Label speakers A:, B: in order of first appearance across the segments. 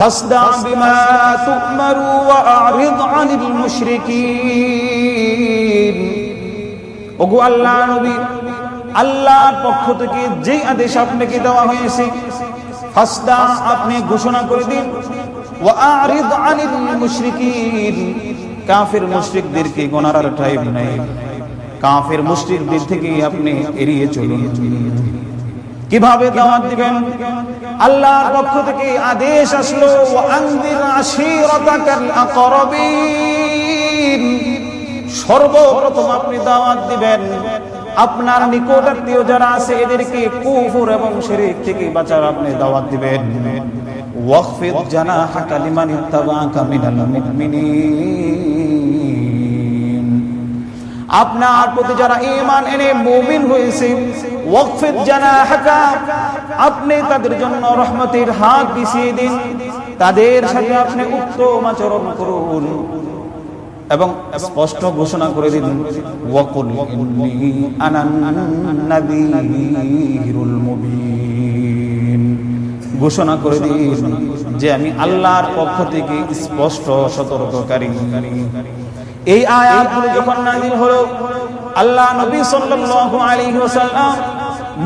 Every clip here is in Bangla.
A: فاصدع بما تؤمر وأعرض عن المشركين ওগো আল্লাহ নবী আল্লাহর পক্ষ থেকে যেই আদেশ আপনাকে দেওয়া হয়েছে ফাসদা আপনি ঘোষণা করে দিন ওয়ারিদ আনিল মুশরিকিন কাফির মুশরিকদেরকে গোনার টাইম নাই কাফির মুশরিকদের থেকে আপনি এড়িয়ে চলুন কীভাবে দাওয়াত দিবেন? আল্লাহর পক্ষ থেকে আদেশ আসলো সর্বপ্রথম আপনি দাওয়াত দিবেন। আপনার নিকটাত্মীয় যারা আছে, এদেরকে কুফর এবং শিরক থেকে বাঁচার আপনি দাওয়াত দিবেন। ওয়াকফিদ জানাহাকা লিমান ইত্তাবাআকা মিনাল মুমিনিন। আপনার প্রতি যারা ঈমান এনে মুমিন হয়েছে ওয়াকফিদ জানাহাকা, আপনি তাদের জন্য রহমতের হাত বিছিয়ে দিন। তাদের সাথে আপনি উত্তম আচরণ করুন। এবং স্পষ্ট ঘোষণা করে দিন, ওয়াকুল ইন্নী আনান নাযীরুল মুবিন। ঘোষণা করে দিন যে আমি আল্লাহর পক্ষ থেকে স্পষ্ট সতর্ককারী। এই আয়াতগুলো যখন নাযিল হলো, আল্লাহ নবী সাল্লাল্লাহু আলাইহি ওয়াসাল্লাম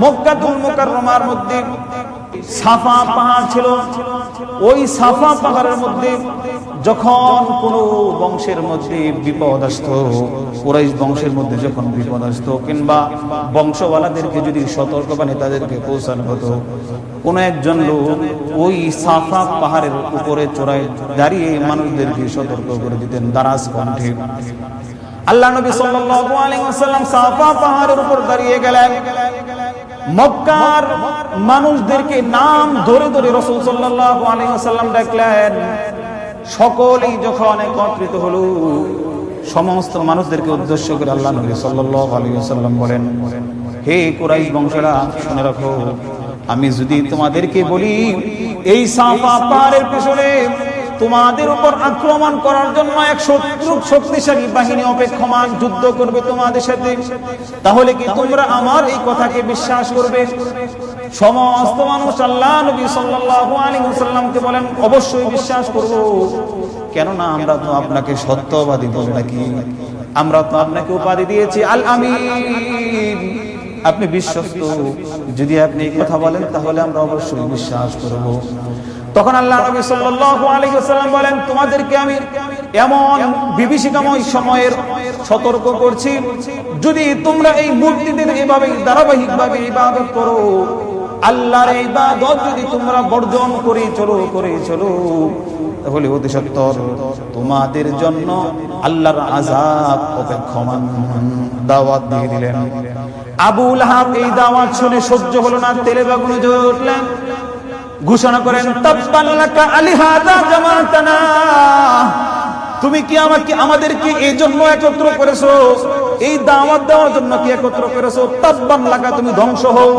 A: মক্কাতুল মুকাররমার মধ্যে সাফা পাহাড় ছিল। ওই সাফা পাহাড়ের মধ্যে যখন কোন বংশের মধ্যে বিপদ আসত, কুরাইশ বংশের মধ্যে যখন বিপদ আসত, কিংবা বংশওয়ালাদেরকে যদি সতর্ক বানিয়ে তাদেরকে পৌঁছানো হতো, কোন একজন লোক ওই সাফা পাহাড়ের উপরে চড়ায় দাঁড়িয়ে মানুষদেরকে সতর্ক করে দিতেন দারাজ কণ্ঠে। আল্লাহ নবী সাল্লাল্লাহু আলাইহি ওয়াসাল্লাম সাফা পাহাড়ের উপর দাঁড়িয়ে গেলেন। মক্কার মানুষদেরকে নাম ধরে ধরে রসুল সাল্লাল্লাহু আলাইহি ওয়াসাল্লাম ডাকলেন সকলেই যখন একত্রিত হলো, সমস্ত মানুষদেরকে উদ্দেশ্য করে আল্লাহ নবী সাল্লাল্লাহু আলাইহি বলেন, হে কুরাইশ বংশেরা, শুনে রাখো, আমি যদি তোমাদেরকে বলি, এই সাফা পাহাড়ের পেছনে তোমাদের উপর আক্রমণ করার জন্য এক শত্রু শক্তিশালী বাহিনী অপেক্ষমান যুদ্ধ করবে তোমাদের সাথে, তাহলে কি তোমরা আমার এই কথাকে বিশ্বাস করবে? সমস্ত মানুষ আল্লাহ নবী সাল্লাল্লাহু আলাইহি ওয়াসাল্লামকে বলেন, অবশ্যই বিশ্বাস করব। কেননা আমরা তো আপনাকে সত্যবাদী বলে নাকি? আমরা তো আপনাকে উপাধি দিয়েছি, আল আমিন। আপনি বিশ্বস্ত। যদি আপনি এই কথা বলেন, তাহলে আমরা অবশ্যই বিশ্বাস করব। তখন আল্লাহ নবী সাল্লাল্লাহু আলাইহি ওয়াসাল্লাম বলেন, তোমাদেরকে আমি এমন বিভীষিকাময় সময়ের সতর্ক করছি, যদি তোমরা এই মূর্তিদের এভাবে ধারাবাহিকভাবে ইবাদত করো আল্লাহর ইবাদত যদি তোমরা বর্জন করে চলো করে চলো, তাহলে অতি সত্তর তোমাদের জন্য আল্লাহর আযাব অপেক্ষমান দাওয়াত দিয়ে দিলেন। আবুল হাব এই দাওয়াত শুনে সহ্য হলো না, তেলে বাগুনে জ্বলে উঠলেন। ঘোষণা করেন তাব্বাল্লাকা আলিহাদা জামাতানা। তুমি কি আমাকে, আমাদেরকে এই জন্য একত্র করেছ? এই দাওয়াত দেওয়ার জন্য কি একত্র করেছ? তাব্বাল্লাকা তুমি ধ্বংস হও।